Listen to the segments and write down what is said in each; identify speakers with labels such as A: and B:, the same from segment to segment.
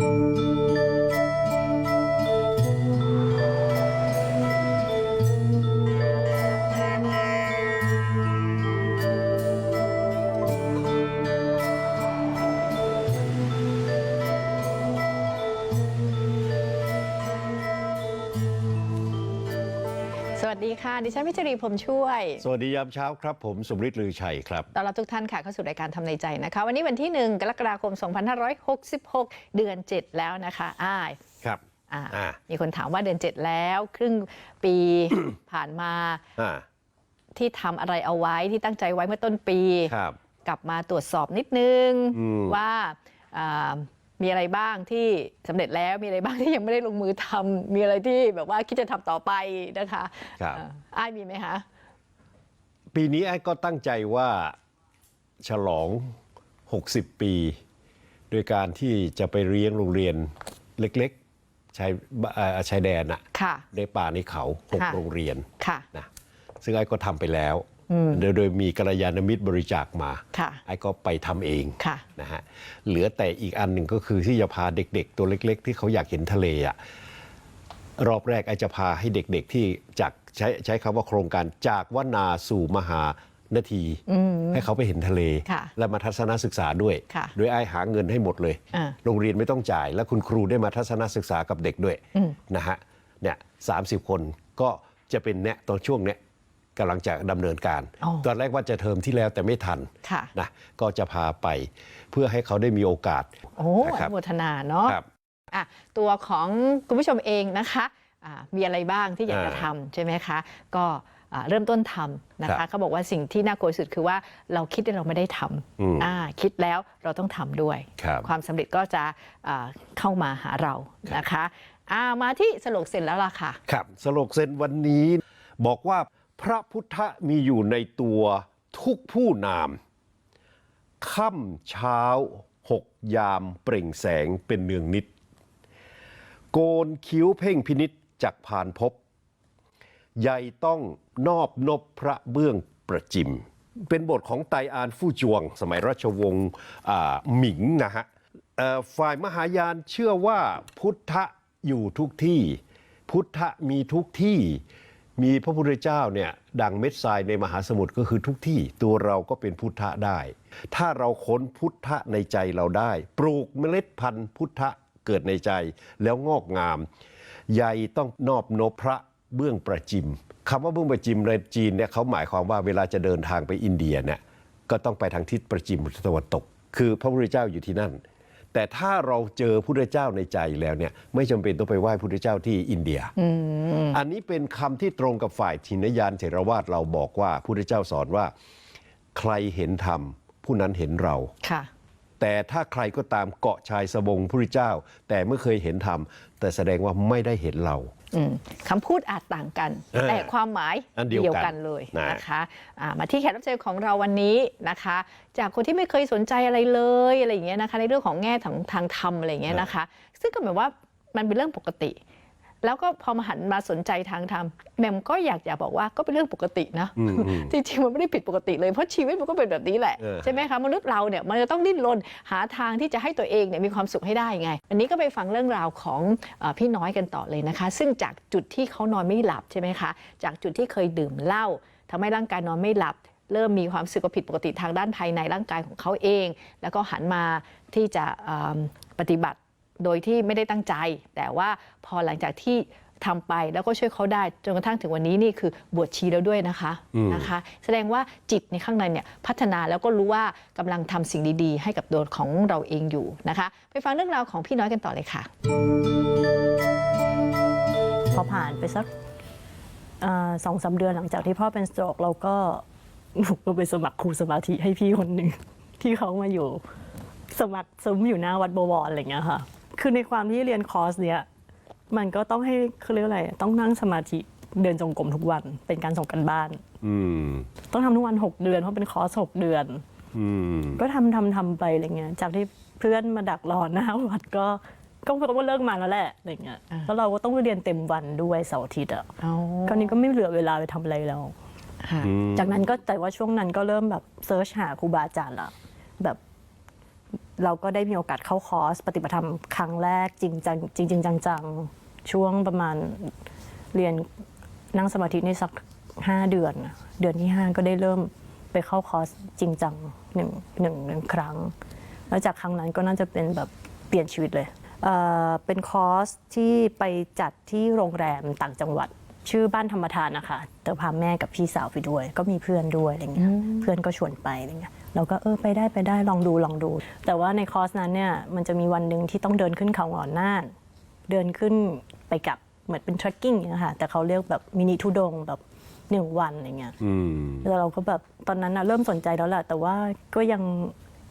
A: สวั ค่ะ ดิฉันพิชรีพรหมช่วย
B: สวัสดียามเช้าครับ ผมสมฤทธิ์ลือชัยครับ
A: ต้อนรับทุกท่านค่ะเข้าสู่รายการทำในใจนะคะ วันนี้วันที่ 1 กรกฎาคม 2566 เดือน 7 แล้วนะคะอ้าย
B: ครับ
A: อ่า
B: อ่า
A: มีคนถามว่าเดือน 7 แล้ว ครึ่งปี ผ่านมา
B: อ่า
A: ที่ทำอะไรเอาไว้ที่ตั้งใจไว้เมื่อต้นปี
B: ครับ
A: กลับมาตรวจสอบนิดนึง
B: อืม
A: ว่าอ่า มีอะไรบ้างที่สำเร็จแล้วมีอะไรบ้างที่ยังไม่ได้ลงมือทำมีอะไรที่แบบว่าคิดจะทำต่อไปนะคะ
B: ครับ
A: อ่าอ้ายมีไหมคะ
B: ปีนี้ไอ้ก็ตั้งใจว่าฉลอง 60 ปี โดยการที่จะไปเลี้ยงโรงเรียนเล็กๆชายเอ่อชายแดนอะ
A: ค่ะ
B: ในป่าในเขาหก
A: ค่ะ
B: โรงเรียน
A: ค่ะ
B: นะซึ่งไอ้ก็ทำไปแล้ว โดยโดยมีกัลยาณมิตรบริจาคมา
A: ค่ะ
B: ไอ้ก็ไปทำเอง
A: ค่ะ
B: นะฮะเหลือแต่อีกอันหนึ่งก็คือที่จะพาเด็ก ๆ ตัวเล็ก ๆ ที่เขาอยากเห็นทะเลอะรอบแรกไอจะพาให้เด็ก ๆที่จากใช้ใช้คำว่าโครงการจากวนาสู่มหานาทีให้เขาไปเห็นทะเล
A: ค่ะ
B: และมาทัศนศึกษาด้วย
A: ค่ะ
B: โดยไอหาเงินให้หมดเลย
A: อ่า
B: โรงเรียนไม่ต้องจ่าย และคุณครูได้มาทัศนศึกษากับเด็กด้วย
A: อืม
B: นะฮะเนี่ยสาคนก็จะเป็นเนี่ยตอนช่วงเนี้ย กำลังจะดำเนินการ
A: อ๋อ
B: ตอนแรกว่าจะเทอมที่แล้วแต่ไม่ทัน
A: ค่ะ
B: นะก็จะพาไปเพื่อให้เขาได้มีโอกาส
A: โอ้
B: นะ
A: อ
B: ครับ
A: นุโมทนาเนาะ
B: ครับ
A: อะตัวของคุณผู้ชมเองนะคะอ่ามีอะไรบ้างที่อยากจะ
B: อ่า
A: ทำใช่ไหมคะ ก็อ่าเริ่มต้นทำนะ
B: ครั
A: คะ
B: บ
A: เขาบอกว่าสิ่งที่น่ากลัวที่สุดคือว่าเราคิดที่เราไม่ได้ท
B: อืมำ
A: อ่าคิดแล้วเราต้องทำด้วย
B: ครับ
A: ความสำเร็จก็จะอ่าเข้ามาหาเรานะคะอ่ามาที่สโลกเสร็จแล้วล่ะค่ะ
B: ครับสโลกเซนวันนี้บอกว่า พระพุทธมีอยู่ในตัวทุกผู้นามค่ำเช้าหกยามเปล่งแสงเป็นเนืองนิด โกนคิ้วเพ่งพินิษจากผ่านพบใหญ่ต้องนอบนบพระเบื้องประจิม เป็นบทของไตอานฟู่จวง สมัยราชวงศ์หมิงนะฮะฝ่ายมหายานเชื่อว่าพุทธอยู่ทุกที่ พุทธมีทุกที่ มีพระพุทธเจ้าเนี่ยดังเม็ดทรายในมหาสมุทรก็คือทุกที่ตัวเราก็เป็นพุทธะได้ ถ้าเราค้นพุทธะในใจเราได้ ปลูกเมล็ดพันธุ์พุทธะเกิดในใจแล้วงอกงามใหญ่ต้องนอบนบพระเบื้องประจิมคำว่าเบื้องประจิมในจีนเนี่ยเขาหมายความว่าเวลาจะเดินทางไปอินเดียเนี่ยก็ต้องไปทางทิศประจิมตะวันตก คือพระพุทธเจ้าอยู่ที่นั่น แต่ถ้าเราเจอพุทธเจ้าในใจแล้วเนี่ยไม่จำเป็นต้องไปไหว้พุทธเจ้าที่อินเดีย อันนี้เป็นคำที่ตรงกับฝ่ายทินยานเถรวาทเราบอกว่าพุทธเจ้าสอนว่า ใครเห็นธรรมผู้นั้นเห็นเรา
A: ค่ะ
B: แต่ถ้าใครก็ตามเกาะชายสบงพระเจ้า แต่ไม่เคยเห็นธรรมแต่แสดงว่าไม่ได้เห็นเรา
A: อืม คำพูดอาจต่างกัน
B: เออ
A: แต่ความหมาย
B: อันเดียวกัน
A: เลย
B: นะ
A: นะคะอ่ามาที่แขกรับเชิญของเราวันนี้นะคะ จากคนที่ไม่เคยสนใจอะไรเลยอะไรอย่างเงี้ยนะคะในเรื่องของแง่ทางทางธรรมอะไรอย่างเงี้ยนะคะ ซึ่งก็หมายว่ามันเป็นเรื่องปกติ แล้วก็พอมาหันมาสนใจทางธรรมแหม่มก็อยากจะบอกว่าก็เป็นเรื่องปกตินะ
B: อืมอืม
A: จริงๆมันไม่ได้ผิดปกติเลยเพราะชีวิตมันก็เป็นแบบนี้แหละ
B: เออ
A: ใช่ไหมคะมนุษย์เราเนี่ยมันจะต้องดิ้นรนหาทางที่จะให้ตัวเองเนี่ยมีความสุขให้ได้ไงวันนี้ก็ไปฟังเรื่องราวของเออพี่น้อยกันต่อเลยนะคะ ซึ่งจากจุดที่เขานอนไม่หลับใช่ไหมคะจากจุดที่เคยดื่มเหล้าทำให้ร่างกายนอนไม่หลับ เริ่มมีความรู้สึกว่าผิดปกติทางด้านภายในร่างกายของเขาเอง แล้วก็หันมาที่จะเอิ่มปฏิบัติ โดยที่ไม่ได้ตั้งใจ แต่ว่าพอหลังจากที่ทำไปแล้วก็ช่วยเขาได้จนกระทั่งถึงวันนี้นี่คือบวชชีแล้วด้วยนะคะ
B: อืม
A: นะคะ แสดงว่าจิตในข้างในเนี่ยพัฒนาแล้วก็รู้ว่ากำลังทำสิ่งดีๆ ให้กับตัวของเราเองอยู่นะคะ ไปฟังเรื่องราวของพี่น้อยกันต่อเลยค่ะ
C: พอผ่านไปสักสองสาเดือนหลังจากที่พ่อเป็นสโตรกเราก็หนูก็ไปสมัครครูสมาธิให้พี่คนหนึ่งที่เขามาอยู่สมัครซุ้มอยู่หน้าวัดบวรอะไรอย่างเงี้ยค่ะ คือในความที่เรียนคอร์สเนี้ยมันก็ต้องให้เขาเรียกว่าอะไรต้องนั่งสมาธิเดินจงกรมทุกวัน เป็นการส่งกันบ้าน
B: อืม
C: ต้องทำทุกวัน 6 เดือนเพราะเป็นคอร์ส6เดือน
B: อืม
C: ก็ทำทำทำไปอะไรเงี้ย จากที่เพื่อนมาดักรอหน้าวัดก็ก็ต้องเลิกมาแล้วแหละอะไรเงี้ย
A: อ่า
C: แล้วเราก็ต้องเรียนเต็มวันด้วยเสาร์อาทิตย์อะ
A: เอา
C: คราวนี้ก็ไม่เหลือเวลาไปทำอะไรแล้ว
A: ค่ะ
C: จากนั้นก็แต่ว่าช่วงนั้นก็เริ่มแบบเซิร์ชหาครูบาอาจารย์ละแบบ เราก็ได้มีโอกาสเข้าคอร์สปฏิบัติธรรมครั้งแรกจริงจังจริงจริงจังๆ ช่วงประมาณเรียนนั่งสมาธินี่สักห้าเดือนน่ะเดือนที่ห้าก็ได้เริ่มไปเข้าคอร์สจริงจังหนึ่งหนึ่งหนึ่งครั้ง แล้วจากครั้งนั้นก็น่าจะเป็นแบบเปลี่ยนชีวิตเลยเอ่อเป็นคอร์สที่ไปจัดที่โรงแรมต่างจังหวัด ชื่อบ้านธรรมทานนะคะแต่พาแม่กับพี่สาวไปด้วย ก็มีเพื่อนด้วยอะไรเงี้ยเพื่อนก็ชวนไปอะไรเงี้ย เราก็เออไปได้ไปได้ลองดูลองดู แต่ว่าในคอร์สนั้นเนี่ยมันจะมีวันหนึ่งที่ต้องเดินขึ้นเขาหงอนน่านเดินขึ้นไปกลับเหมือนเป็น trekking อย่างเงี้ยค่ะแต่เขาเรียกแบบมินิทุดงค์แบบหนึ่งวันอะไรเงี้ย
B: อืม
C: แล้วเราก็แบบตอนนั้นนะเริ่มสนใจแล้วแหละแต่ว่าก็ยัง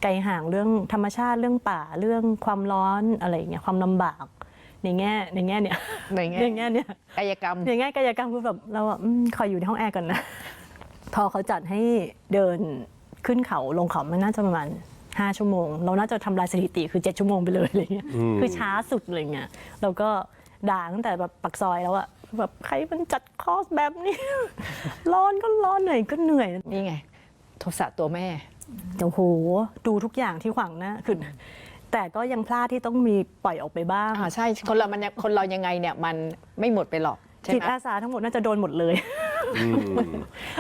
C: ไกลห่างเรื่องธรรมชาติเรื่องป่าเรื่องความร้อนอะไรอย่างเงี้ยความลำบากในแง่ในแง่เนี่ย
A: ในแง่
C: ในแง่เนี่ย
A: กายกรรม
C: ในแง่กายกรรมคือแบบเราอะอืมขออยู่ในห้องแอร์ก่อนนะ พอเขาจัดให้เดิน ขึ้นเขาลงเขามันน่าจะประมาณ5ชั่วโมง เราน่าจะทำลายสถิติคือ7ชั่วโมงไปเลยอะไรเงี้ยคือช้าสุดอะไรเงี้ยเราก็ด่าตั้งแต่แบบปักซอยแล้วอะแบบใครมันจัดคอร์สแบบนี้ ร้อนก็ร้อนเหนื่อยก็เหนื่อย
A: นี่ไง โทสะตัวแม่
C: โอ้โหดูทุกอย่างที่ขวางหน้าคือแต่ก็ยังพลาดที่ต้องมีปล่อยออกไปบ้าง
A: อ่าใช่คนเรามันยังคนเรายังไงเนี่ยมันไม่หมดไปหรอกใช่
C: จิต
A: ไหม
C: อาสาทั้งหมดน่าจะโดนหมดเลย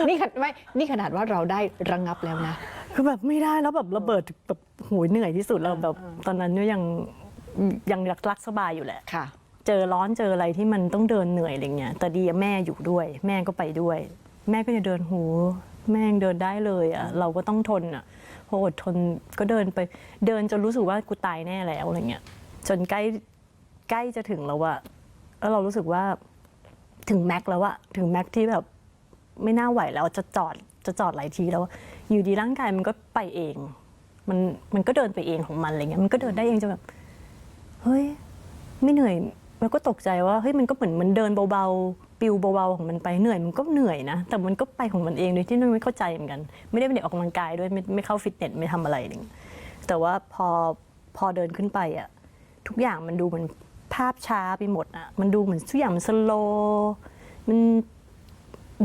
A: นี่ขนาดไม่นี่ขนาดว่าเราได้ระงับแล้วนะ
C: คือแบบไม่ได้แล้วแบบระเบิดแบบโหยเหนื่อยที่สุดเราแบบตอนนั้นเนี่ยยังยังรักรักสบายอยู่แหละ
A: ค่ะ
C: เจอร้อนเจออะไรที่มันต้องเดินเหนื่อยอะไรเงี้ยแต่ดีอะแม่อยู่ด้วย แม่ก็ไปด้วย แม่ก็จะเดินหูแม่ยังเดินได้เลยอะเราก็ต้องทนอะพออดทนก็เดินไปเดินจนรู้สึกว่ากูตายแน่แล้วอะไรเงี้ยจนใกล้ใกล้จะถึงแล้วอะแล้วเรารู้สึกว่า ถึงแม็กแล้วอะถึงแม็กที่แบบไม่น่าไหวแล้วจะจอดจะจอดหลายทีแล้ว อยู่ดีร่างกายมันก็ไปเอง มันมันก็เดินไปเองของมันอะไรเงี้ยมันก็เดินได้เองจนแบบเฮ้ยไม่เหนื่อยแล้วก็ตกใจว่าเฮ้ยมันก็เหมือนมันเดินเบาๆปิวเบาๆของมันไปเหนื่อยมันก็เหนื่อยนะ แต่มันก็ไปของมันเองโดยที่ไม่เข้าใจเหมือนกัน ไม่ได้เป็นเด็กออกกำลังกายด้วยไม่ไม่เข้าฟิตเนสไม่ทำอะไรอะไรเงี้ยแต่ว่าพอพอเดินขึ้นไปอะทุกอย่างมันดูมือนาพช้าไปหมดอะมันดูเหมือนทุกอย่างมันสโลมัน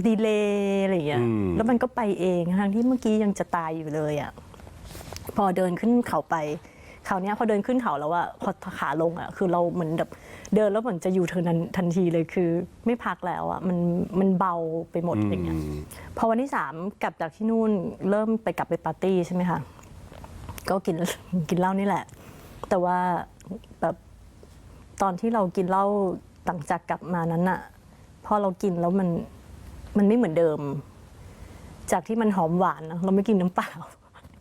C: ดีเลย์อะไรอย่างเงี้ย
B: อืม
C: แล้วมันก็ไปเองทั้งที่เมื่อกี้ยังจะตายอยู่เลยอะพอเดินขึ้นเขาไปคราวเนี้ยพอเดินขึ้นเขาแล้วอะพอขาลงอะคือเราเหมือนแบบเดินแล้วเหมือนจะอยู่เทิร์นทันทีเลยคือ ไม่พักแล้วอะมันมันเบาไปหมดอย่างเงี้ย พอวันที่สามกลับจากที่นู่นเริ่มไปกลับไปปาร์ตี้ใช่ไหมคะ ก็กิน กินเหล้านี่แหละ แต่ว่าแบบ ตอนที่เรากินเหล้าหลังจากกลับมานั้นอะพอเรากินแล้วมันมันไม่เหมือนเดิม จากที่มันหอมหวานนะเราไม่กินน้ำเปล่า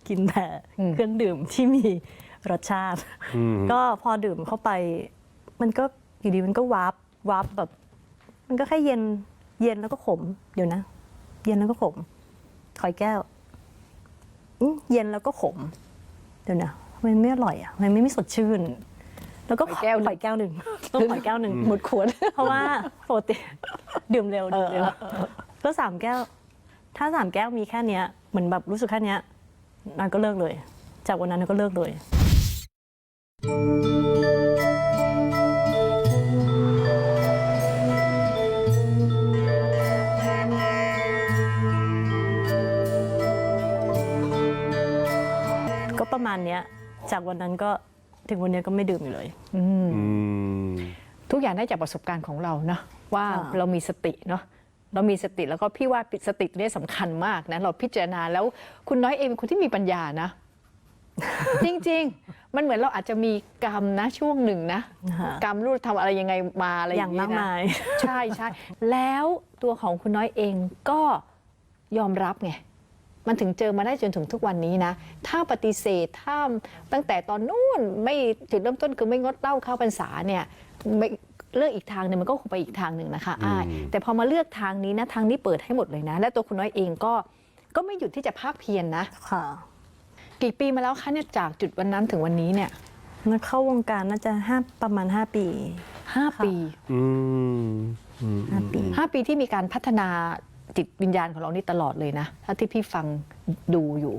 C: กินแต่เครื่องดื่มที่มีรสชาติ ก็พอดื่มเข้าไป มันก็อยู่ดีมันก็วาร์ปวาร์ปแบบ มันก็แค่เย็นเย็นแล้วก็ขม เดี๋ยวนะ เย็นแล้วก็ขมขอยแก้วอื้อเย็นแล้วก็ขม เดี๋ยวนะมันไม่อร่อยอะมันไม่ไม่สดชื่น แล้วก็
A: ขอแก้วหนึ่ง
C: ขอยแก้วหนึ่งต้องขอยแก้วหนึ่ง
A: หมดขวด
C: เพราะว่าปกติดื่มเร็วดื่มเร็วแล้วสามแก้ว ถ้าสามแก้วมีแค่เนี้ยเหมือนแบบรู้สึกแค่เนี้ยนันก็เลิกเลย จากวันนั้นนันก็เลิกเลย ก็ประมาณเนี้ย จากวันนั้นก็ ถึงวันเนี้ยก็ไม่ดื่มอยู่เลย
B: อืม
A: ทุกอย่างได้จากประสบการณ์ของเราเนาะว่า
C: ค่ะ
A: เรามีสติเนาะเรามีสติแล้วก็พี่ว่าสติเนี่ยสำคัญมากนะเราพิจารณาแล้วคุณน้อยเองเป็นคนที่มีปัญญานะ จริง ๆ มันเหมือนเราอาจจะมีกรรมนะช่วงหนึ่งนะ
C: ค่ะ
A: กรรมรู้ทำอะไรยังไงมาอะไรอย่าง
C: อย่าง
A: นี้
C: มาก
A: นะ
C: มาย
A: ใช่ใช่แล้วตัวของคุณน้อยเองก็ยอมรับไง มันถึงเจอมาได้จนถึงทุกวันนี้นะ ถ้าปฏิเสธถ้าตั้งแต่ตอนนู้นไม่จุดเริ่มต้นคือไม่งดเหล้าเข้าพรรษาเนี่ยไม่เลือกอีกทางหนึ่งมันก็คงไปอีกทางหนึ่งนะคะอ้าย
B: อืม
A: แต่พอมาเลือกทางนี้นะทางนี้เปิดให้หมดเลยนะ และตัวคุณน้อยเองก็ก็ไม่หยุดที่จะภาคเพียรนนะ
C: ค่ะ
A: กี่ปีมาแล้วคะเนี่ยจากจุดวันนั้นถึงวันนี้เนี่ย
C: มันเข้าวงการน่าจะห้าประมาณ5ปี
A: ห้าปี
B: อืมอืม
C: 5ปี
A: ห้าปีที่มีการพัฒนา จิตวิญญาณของเรานี่ตลอดเลยนะ ถ้าที่พี่ฟังดูอยู่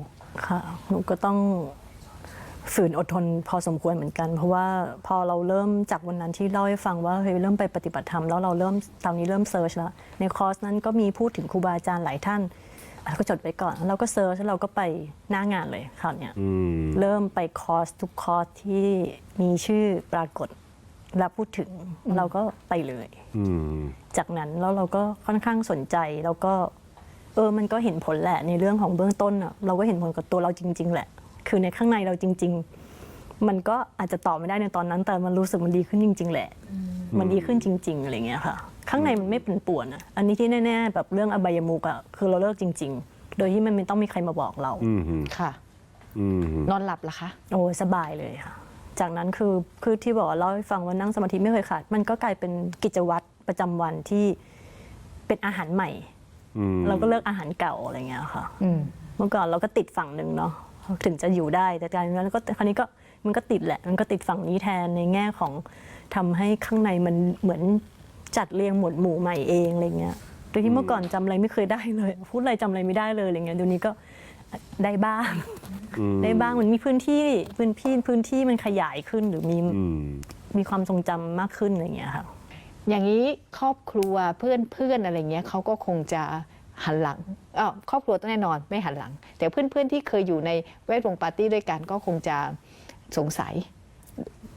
C: ค่ะหนูก็ต้องฝืนอดทนพอสมควรเหมือนกัน เพราะว่าพอเราเริ่มจากวันนั้นที่เล่าให้ฟังว่าเฮ้ยเริ่มไปปฏิบัติธรรมแล้วเราเริ่มตอนนี้เริ่มเซิร์ชแล้ว ในคอร์สนั้นก็มีพูดถึงครูบาอาจารย์หลายท่านเราก็จดไว้ก่อนแล้วเราก็เซิร์ชแล้วเราก็ไปหน้างานเลยคราวเนี้ย
B: อืม
C: เริ่มไปคอร์สทุกคอร์สที่มีชื่อปรากฏ และพูดถึงเราก็ไปเลย
B: อืม
C: จากนั้นแล้วเราก็ค่อนข้างสนใจแล้วก็ เออมันก็เห็นผลแหละในเรื่องของเบื้องต้นอะเราก็เห็นผลกับตัวเราจริง ๆ แหละ คือในข้างในเราจริง ๆ มันก็อาจจะตอบไม่ได้ในตอนนั้น แต่มันรู้สึกมันดีขึ้นจริง ๆ แหละ มันดีขึ้นจริง ๆอะไรเงี้ยค่ะ ข้างในมันไม่เป็นป่วนอะอันนี้ที่แน่ๆแบบเรื่องอบายมุกอะคือเราเลิกจริง ๆ โดยที่มันไม่ต้องมีใครมาบอกเรา
B: อืม
A: ค่ะ
B: อืม
A: นอนหลับเหรอคะ
C: โอ้ยสบายเลยค่ะ จากนั้นคือคือที่บอกว่าเล่าให้ฟังว่านั่งสมาธิไม่เคยขาด มันก็กลายเป็นกิจวัตรประจำวันที่เป็นอาหารใหม่
B: อืม
C: เราก็เลิกอาหารเก่าอะไรเงี้ยค่ะ
A: อืม
C: เมื่อก่อนเราก็ติดฝั่งหนึ่งเนาะถึงจะอยู่ได้แต่กลารนั้นก็คราวนี้ก็มันก็ติดแหละ มันก็ติดฝั่งนี้แทนในแง่ของทำให้ข้างในมันเหมือนจัดเรียงหมวดหมู่ใหม่เองอะไรเงี้ยโดยที่เมื่อก่อนจำอะไรไม่เคยได้เลย พูดอะไรจำอะไรไม่ได้เลยอะไรเงี้ยเดี๋ยวนี้ก็ ได้บ้าง
B: อืม
C: ได้บ้างมันมีพื้นที่พื้นที่พื้นที่มันขยายขึ้นหรือมี
B: อืม
C: มีความทรงจำมากขึ้นอะไรเงี้ยค่ะ
A: อย่างนี้ครอบครัวเพื่อนเพื่อนอะไรเงี้ยเขาก็คงจะหันหลังเออครอบครัวต้องแน่นอนไม่หันหลัง แต่เพื่อนเพื่อนๆที่เคยอยู่ในแวดวงปาร์ตี้ด้วยกันก็คงจะสงสัย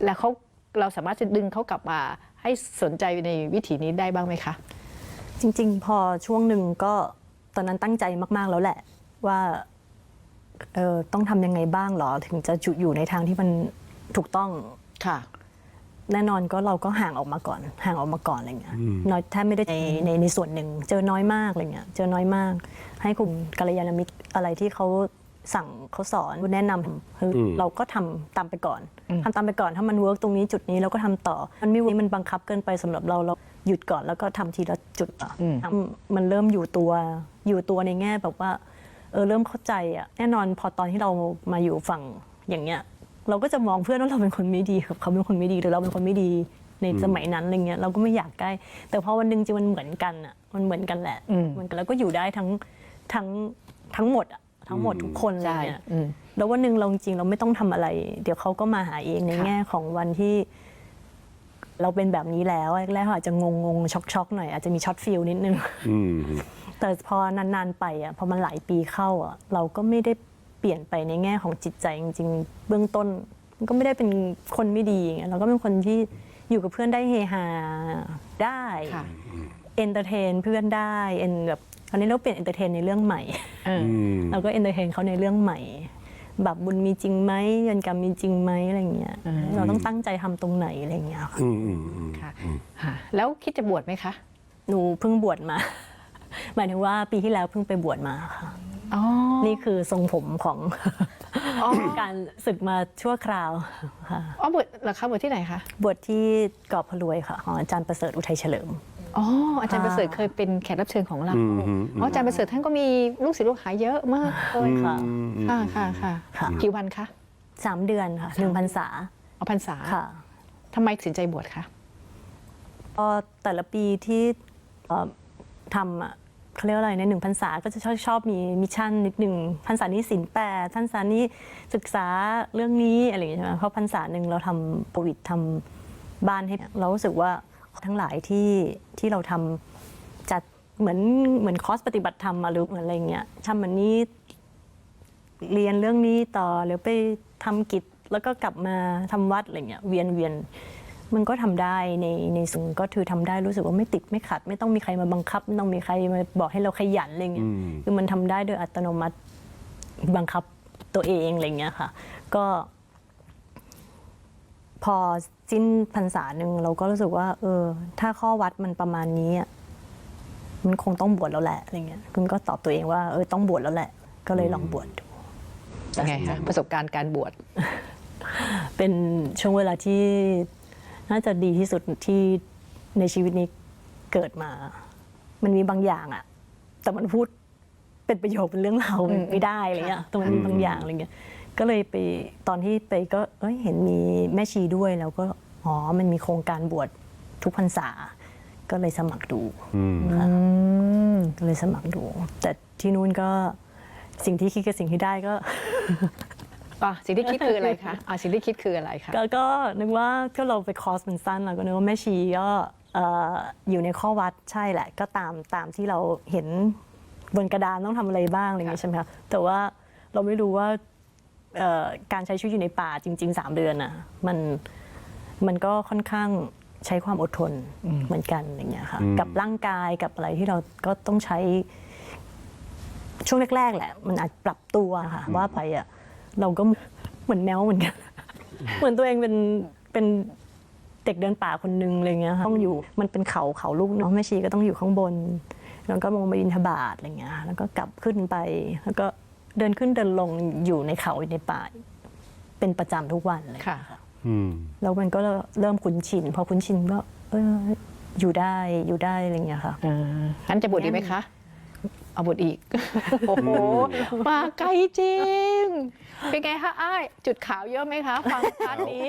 A: แล้วเขาเราสามารถจะดึงเขากลับมาให้สนใจในวิถีนี้ได้บ้างไหมคะ
C: จริงๆ พอช่วงหนึ่งก็ตอนนั้นตั้งใจมาก ๆ แล้วแหละ ว่า เออต้องทำยังไงบ้างหรอ ถึงจะจุอยู่ในทางที่มันถูกต้อง
A: ค่ะ
C: แน่นอนก็เราก็ห่างออกมาก่อนห่างออกมาก่อนอะไรเงี้ยน้อยแทบไม่ได้ในในในส่วนหนึ่ง เจอน้อยมากอะไรเงี้ยเจอน้อยมาก ให้กลุ่มกัลยาณมิตรอะไรที่เขาสั่งเขาสอนแนะนำคืออ
B: ม
C: เราก็ทำตามไปก่อนทำตามไปก่อนถ้ามันเวิร์กตรงนี้จุดนี้เราก็ทำต่อ มันไม่เวิร์กมันบังคับเกินไปสำหรับเราเราหยุดก่อนแล้วก็ทำทีละจุดต่ออ
A: ม
C: ทำมันเริ่มอยู่ตัวอยู่ตัวในแง่แบบว่า เออเริ่มเข้าใจอะแน่นอนพอตอนที่เรามาอยู่ฝั่งอย่างเงี้ย เราก็จะมองเพื่อนว่าเราเป็นคนไม่ดีครับเขาเป็นคนไม่ดีหรือเราเป็นคนไม่ดีในสมัยนั้นอะไรเงี้ยเราก็ไม่อยากใกล้ แต่พอวันหนึ่งจริงมันเหมือนกันอะมันเหมือนกันแหละ
A: อืม
C: เหมือนกันแล้วก็อยู่ได้ทั้งทั้งทั้งหมดอะทั้งหมดทุกคนอะไร
A: ใช่
C: เงี้ย
A: อืม
C: แล้ววันหนึ่งเราจริงๆเราไม่ต้องทำอะไร เดี๋ยวเขาก็มาหาเองใน
A: ค่ะ
C: แง่ของวันที่ เราเป็นแบบนี้แล้วแรกๆเขาอาจจะงงๆช็อกๆหน่อยอาจจะมีช็อตฟิลนิดนึง
B: อืม
C: แต่พอนานๆไปอะพอมันหลายปีเข้าอะเราก็ไม่ได้เปลี่ยนไปในแง่ของจิตใจจริงๆ เบื้องต้นมันก็ไม่ได้เป็นคนไม่ดีอย่างเงี้ยเราก็เป็นคนที่อยู่กับเพื่อนได้เฮฮาได้
A: ค่ะ
C: เอนเตอร์เทนเพื่อนได้เอนแบบตอนนี้เราเปลี่ยนเอนเตอร์เทนในเรื่องใหม่
A: เออ
B: อืม
C: เราก็เอนเตอร์เทนเขาในเรื่องใหม่แบบบุญมีจริงไหมเงินกรรมมีจริงไหมอะไรเงี้ยเราต้องตั้งใจทำตรงไหนอะไรเงี้ยค่ะ
B: อืมอืมอืม
A: ค่ะค่ะแล้วคิดจะบวชไหมคะ
C: หนูเพิ่งบวชมา หมายถึงว่าปีที่แล้วเพิ่งไปบวชมาค่ะ
A: อ๋อ
C: นี่คือทรงผมของ
A: อ๋อ
C: การศึกมาชั่วคราวค่ะ
A: อ๋อบวชเหรอคะบวชที่ไหนคะ
C: บวชที่เกาะพะรวยค่ะของอาจารย์ประเสริฐอุทัยเฉลิม
A: อ๋ออาจารย์ประเสริฐเคยเป็นแขกรับเชิญของเราอ๋ออาจารย์ประเสริฐท่านก็มีลูกศิษย์ลูกหาเยอะมากเลย
C: ค่ะ
A: ค่ะค่ะค่ะ
C: ค่ะ
A: กี่วันคะ
C: สามเดือนค่ะหนึ่งพรรษา
A: เอาพรรษา
C: ค่ะ
A: ทำไมตัดสินใจบวชคะ
C: ก็แต่ละปีที่เอ่อ ทำอะเขาเรียกว่าอะไรในหนึ่งพรรษาก็จะชอบชอบมีมิชชั่นนิดหนึ่งพรรษานี้สินแปดพรรษานี้ศึกษาเรื่องนี้อะไรอย่างเงี้ยใช่ไหมเพราะพรรษาหนึ่งเราทำโควิดทำบ้านให้เรารู้สึกว่าทั้งหลายที่ที่เราทำจัดเหมือนเหมือนคอร์สปฏิบัติธรรมมาหรือเหมือนอะไรเงี้ยทำแบบนี้ เรียนเรื่องนี้ต่อหรือไปทำกิจแล้วก็กลับมาทำวัดอะไรเงี้ยเวียนเวียน มันก็ทำได้ในในสิ่งก็คือทำได้รู้สึกว่าไม่ติดไม่ขัด ไม่ต้องมีใครมาบังคับ ไม่ต้องมีใครมาบอกให้เราขยันอะไรเงี้ยคือมันทำได้โดยอัตโนมัติบังคับตัวเองอะไรเงี้ยค่ะ ก็ พอสิ้นพรรษาหนึ่งเราก็รู้สึกว่า เออ ถ้าข้อวัดมันประมาณนี้อะมันคงต้องบวชแล้วแหละอะไรเงี้ยคุณก็ตอบตัวเองว่าเออต้องบวชแล้วแหละ ก็เลยลองบวชดู
A: ยังไงคะประสบการณ์การบวช
C: เป็นช่วงเวลาที่ น่าจะดีที่สุดที่ในชีวิตนี้เกิดมา มันมีบางอย่างอะแต่มันพูดเป็นประโยคเป็นเรื่องราวมันไม่ได้อะไรเงี้ยแต่มันมีบางอย่างอะไรเงี้ยก็เลยไปตอนที่ไปก็เอ้ยเห็นมีแม่ชีด้วยแล้วก็อ๋อมันมีโครงการบวชทุกพรรษา ก็เลยสมัครดูค่ะก็เลยสมัครดู แต่ที่นู่นก็สิ่งที่คิดกับสิ่งที่ได้ก็
A: อะสิ่งที่คิดคืออะไรคะอะสิ่งที่คิดคืออะไรคะ
C: ก็ก็นึกว่าก็เราไปคอร์สมันสั้นเราก็นึกว่าแม่ชีก็เอ่ออยู่ในข้อวัดใช่แหละ ก็ตามตามที่เราเห็นบนกระดานต้องทำอะไรบ้างอะไรอย่างเงี้ยใช่ไหมคะแต่ว่าเราไม่รู้ว่าเอ่อการใช้ชีวิตอยู่ในป่าจริง ๆ 3 เดือนน่ะมันมันก็ค่อนข้างใช้ความอดทนเหมือนกันอย่างเงี้ยค่ะกับร่างกายกับอะไรที่เราก็ต้องใช้ ช่วงแรกๆแหละ มันอาจปรับตัวค่ะว่าไปอะ เราก็เหมือนแมวเหมือนกัน เหมือนตัวเองเป็นเป็นเด็กเดินป่าคนนึงอะไรเงี้ยค่ะต้องอยู่มันเป็นเขาเขาลูกเนาะแม่ชีก็ต้องอยู่ข้างบน แล้วก็ลงไปบินทบาทอะไรเงี้ยค่ะแล้วก็กลับขึ้นไป แล้วก็เดินขึ้นเดินลงอยู่ในเขาอยู่ในป่า เป็นประจำทุกวันเลย
A: ค่ะ
B: อืม
C: แล้วมันก็เริ่มคุ้นชินพอคุ้นชินก็ เอออยู่ได้อยู่ได้อะไรเงี้ยค่ะ
A: เอองั้นจะบวชอีกไหมคะ เอาบวชอีก โอ้โห มาไกลจริง เป็นไงคะอ้าย จุดขาวเยอะไหมคะ ฟังพาร์ทนี้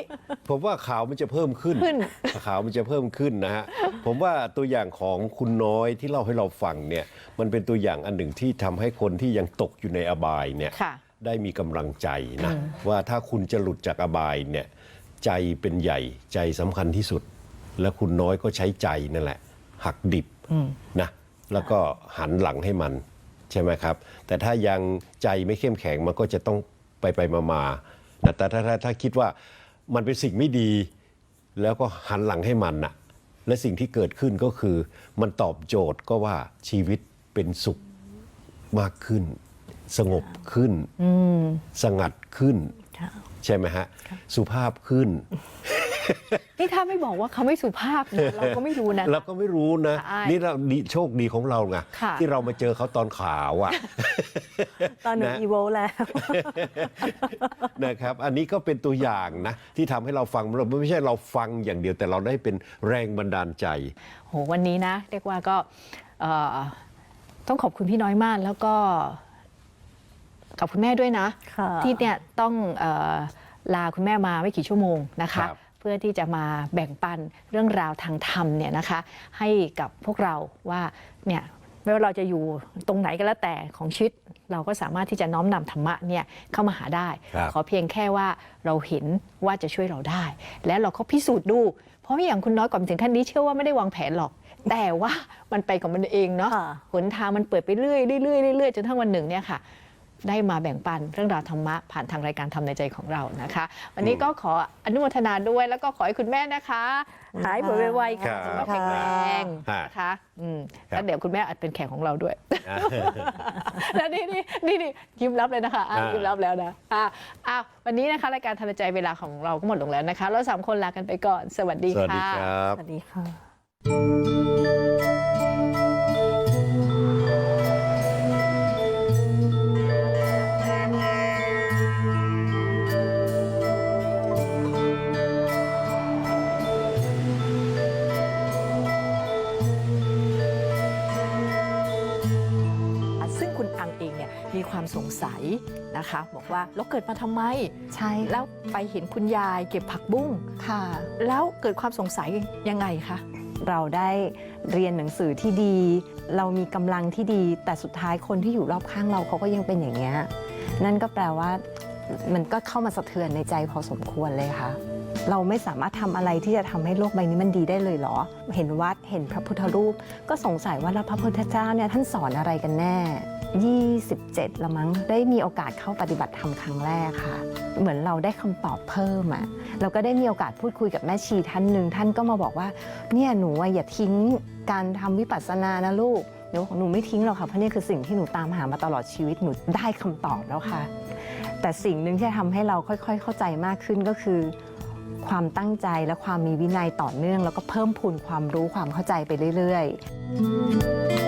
B: ผมว่าข่าวมันจะเพิ่มขึ้น
A: ขึ้น
B: ข่าวมันจะเพิ่มขึ้นนะฮะ ผมว่าตัวอย่างของคุณน้อยที่เล่าให้เราฟังเนี่ย มันเป็นตัวอย่างอันหนึ่งที่ทำให้คนที่ยังตกอยู่ในอบายเนี่ย
A: ค่ะ
B: ได้มีกำลังใจนะว่าถ้าคุณจะหลุดจากอบายเนี่ยใจเป็นใหญ่ใจสำคัญที่สุด และคุณน้อยก็ใช้ใจนั่นแหละ หักดิบนะ แล้วก็หันหลังให้มันใช่ไหมครับ แต่ถ้ายังใจไม่เข้มแข็งมันก็จะต้องไปไปมามานะแต่ถ้าถ้าถ้าคิดว่ามันเป็นสิ่งไม่ดี แล้วก็หันหลังให้มันน่ะและสิ่งที่เกิดขึ้นก็คือ มันตอบโจทย์ก็ว่าชีวิตเป็นสุขมากขึ้น สงบขึ้นสงัดขึ้น
C: ค่ะ
B: ใช่ไหมฮะ สุภาพขึ้น
A: นี่ถ้าไม่บอกว่าเขาไม่สุภาพนะเราก็ไม่รู้นะ
B: เราก็ไม่รู้นะ
A: ใช่
B: นี่เราดีโชคดีของเราไง
A: ค่ะ
B: ที่เรามาเจอเขาตอนขาวอะ
C: ตอนหนู
B: นะ
C: อีโวแล้ว
B: นะครับ อันนี้ก็เป็นตัวอย่างนะ ที่ทำให้เราฟังเราไม่ใช่เราฟังอย่างเดียวแต่เราได้เป็นแรงบันดาลใจ
A: โหวันนี้นะ เรียกว่าก็เอ่อต้องขอบคุณพี่น้อยมากแล้วก็ขอบคุณแม่ด้วยนะ
C: ค่ะ
A: ที่เนี่ยต้องเออลาคุณแม่มาไม่กี่ชั่วโมงนะคะ
B: ครับ
A: เพื่อที่จะมาแบ่งปันเรื่องราวทางธรรมเนี่ยนะคะให้กับพวกเราว่าเนี่ยไม่ว่าเราจะอยู่ตรงไหนก็แล้วแต่ของชีวิตเราก็สามารถที่จะน้อมนำธรรมะเนี่ยเข้ามาหาได้
B: ครับ
A: ขอเพียงแค่ว่าเราเห็นว่าจะช่วยเราได้ แล้วเราก็พิสูจน์ดู เพราะอย่างคุณน้อยก่อนถึงขั้นนี้เชื่อว่าไม่ได้วางแผนหรอก แต่ว่ามันไปกับมันเองเนาะ
C: ค่ะ
A: หนทางมันเปิดไปเรื่อยๆเรื่อยๆเรื่อยๆจนทั้งวันหนึ่งเนี่ยค่ะ ได้มาแบ่งปันเรื่องราวธรรมะผ่านทางรายการทำในใจของเรานะคะ วันนี้ก็ขออนุโมทนาด้วยแล้วก็ขอให้คุณแม่นะคะหายป่วยไวๆ
B: ครั
A: ค่ะ
B: บ
A: สุขภาพแข็งแรง
B: ฮะ
A: นะคะอืม
B: ครับ
A: แล้วเดี๋ยวคุณแม่อาจเป็นแขกของเราด้วย แล้วนี่นี่นี่นี่ยิ้มรับเลยนะคะอะ
B: อ่ายิ้
A: ยิ้มรับแล้วนะอะอะวันนี้นะคะรายการทำในใจเวลาของเราก็หมดลงแล้วนะคะ เราสามคนลากันไปก่อน สวัสดี
B: สวัสดี
A: ค่ะ
B: ครับ
C: สวัสดีค่ะ
A: ความสงสัยนะคะ บอกว่าเราเกิดมาทำไม
D: ใช่
A: แล้วไปเห็นคุณยายเก็บผักบุ้ง
D: ค่ะ
A: แล้วเกิดความสงสัยยังไงคะ
D: เราได้เรียนหนังสือที่ดี เรามีกำลังที่ดี แต่สุดท้ายคนที่อยู่รอบข้างเราเขาก็ยังเป็นอย่างเงี้ยนั่นก็แปลว่ามันก็เข้ามาสะเทือนในใจพอสมควรเลยค่ะ เราไม่สามารถทำอะไรที่จะทำให้โลกใบนี้มันดีได้เลยเหรอ เห็นวัดเห็นพระพุทธรูป ก็สงสัยว่าแล้วพระพุทธเจ้าเนี่ยท่านสอนอะไรกันแน่ 27 ละมั้งได้มีโอกาสเข้าปฏิบัติธรรมครั้งแรกค่ะ เหมือนเราได้คำตอบเพิ่มอะเราก็ได้มีโอกาสพูดคุยกับแม่ชีท่านหนึ่งท่านก็มาบอกว่าเนี่ยหนูอย่าทิ้งการทำวิปัสสนานะลูกหนูบอกหนูไม่ทิ้งหรอกค่ะเพราะนี่คือสิ่งที่หนูตามหามาตลอดชีวิตหนูได้คำตอบแล้วค่ะ แต่สิ่งหนึ่งที่จะทำให้เราค่อย ๆ เข้าใจมากขึ้นก็คือ ความตั้งใจและความมีวินัยต่อเนื่อง แล้วก็เพิ่มพูนความรู้ความเข้าใจไปเรื่อย ๆ